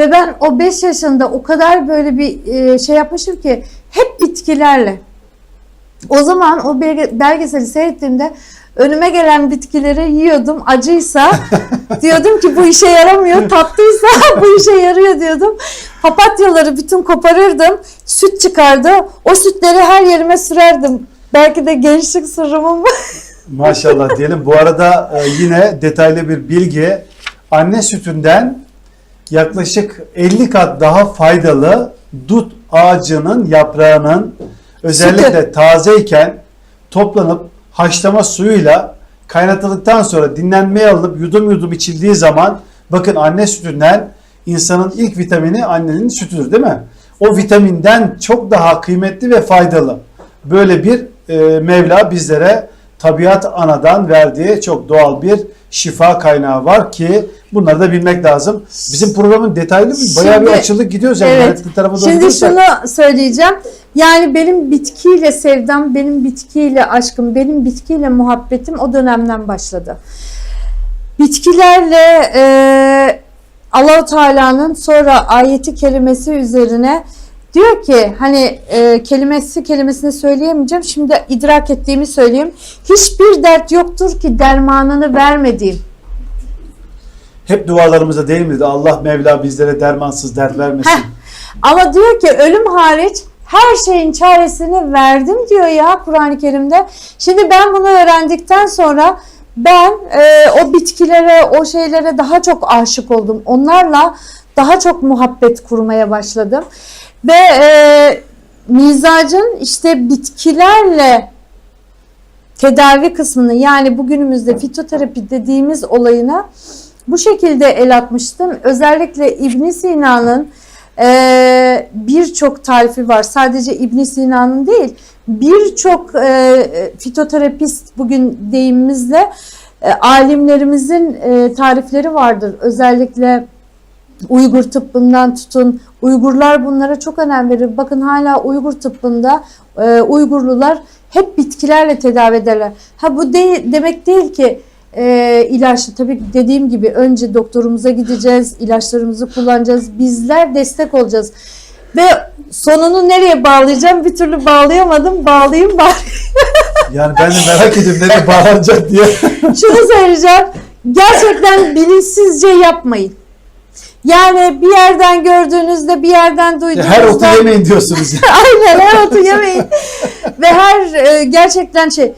Ve ben o 5 yaşında o kadar böyle bir e, şey yapmışım ki hep bitkilerle. O zaman o belge- belgeseli seyrettiğimde önüme gelen bitkileri yiyordum. Acıysa diyordum ki bu işe yaramıyor. Tatlıysa bu işe yarıyor diyordum. Papatyaları bütün koparırdım. Süt çıkardı. O sütleri her yerime sürerdim. Belki de gençlik sırrımın Maşallah diyelim. Bu arada e, yine detaylı bir bilgi. Anne sütünden yaklaşık 50 kat daha faydalı dut ağacının yaprağının özellikle tazeyken toplanıp haşlama suyuyla kaynatıldıktan sonra dinlenmeye alınıp yudum yudum içildiği zaman bakın anne sütünden insanın ilk vitamini annenin sütüdür değil mi? O vitaminden çok daha kıymetli ve faydalı. Böyle bir e, Mevla bizlere tabiat anadan verdiği çok doğal bir şifa kaynağı var ki bunları da bilmek lazım. Bizim programın detaylı bir bayağı bir Şimdi- açıldık gidiyoruz yani. Evet. Her tarafa doğru Şimdi gidiyorsak. şunu söyleyeceğim. Yani benim bitkiyle sevdam, benim bitkiyle aşkım, benim bitkiyle muhabbetim o dönemden başladı. Bitkilerle e, Allahu Teala'nın sonra ayeti kerimesi üzerine diyor ki hani e, kelimesi kelimesini söyleyemeyeceğim. Şimdi idrak ettiğimi söyleyeyim. Hiçbir dert yoktur ki dermanını vermediğim. Hep dualarımıza değil miydi? Allah Mevla bizlere dermansız dert vermesin. Heh. Ama diyor ki ölüm hariç her şeyin çaresini verdim diyor ya Kur'an-ı Kerim'de. Şimdi ben bunu öğrendikten sonra ben e, o bitkilere, o şeylere daha çok aşık oldum. Onlarla daha çok muhabbet kurmaya başladım. Ve e, mizacın işte bitkilerle tedavi kısmını yani bugünümüzde fitoterapi dediğimiz olayına bu şekilde el atmıştım. Özellikle İbn Sina'nın e, birçok tarifi var. Sadece İbn Sina'nın değil, birçok e, fitoterapist bugün deyimimizle e, alimlerimizin e, tarifleri vardır. Özellikle Uygur tıbbından tutun. Uygurlar bunlara çok önem verir. Bakın hala Uygur tıbbında e, Uygurlular hep bitkilerle tedavi ederler. Ha bu değil, demek değil ki e, ilaçlı. Tabii dediğim gibi önce doktorumuza gideceğiz, ilaçlarımızı kullanacağız. Bizler destek olacağız. Ve sonunu nereye bağlayacağım? Bir türlü bağlayamadım. Bağlayayım bari. Yani ben de merak ediyorum nereye bağlanacak diye. Şunu söyleyeceğim. Gerçekten bilinçsizce yapmayın. Yani bir yerden gördüğünüzde, bir yerden duyduğunuzda... Her otu yemeyin diyorsunuz. Aynen her otu yemeyin. Ve her e, gerçekten şey